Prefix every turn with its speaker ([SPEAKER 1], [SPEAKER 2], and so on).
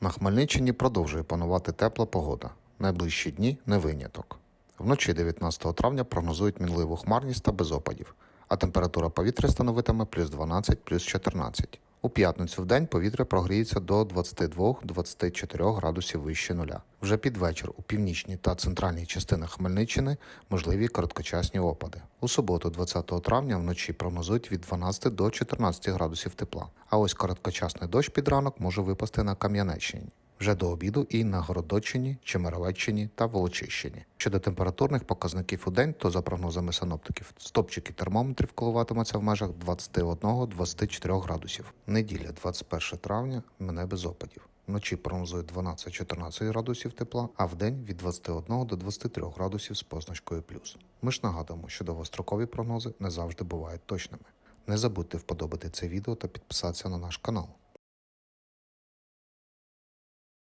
[SPEAKER 1] На Хмельниччині продовжує панувати тепла погода. Найближчі дні не виняток. Вночі 19 травня прогнозують мінливу хмарність та без опадів, а температура повітря становитиме плюс 12, плюс 14. У п'ятницю в день повітря прогріється до 22-24 градусів вище нуля. Вже під вечір у північній та центральній частинах Хмельниччини можливі короткочасні опади. У суботу, 20 травня, вночі прогнозують від 12 до 14 градусів тепла. А ось короткочасний дощ під ранок може випасти на Кам'янеччині. Вже до обіду і на Городоччині, Чемеровеччині та Волочищині. Щодо температурних показників у день, то за прогнозами синоптиків, стопчики термометрів коливатимуться в межах 21-24 градусів. Неділя, 21 травня, мене без опадів. Вночі прогнозують 12-14 градусів тепла, а в день від 21 до 23 градусів з позначкою плюс. Ми ж нагадуємо, що довгострокові прогнози не завжди бувають точними. Не забудьте вподобати це відео та підписатися на наш канал.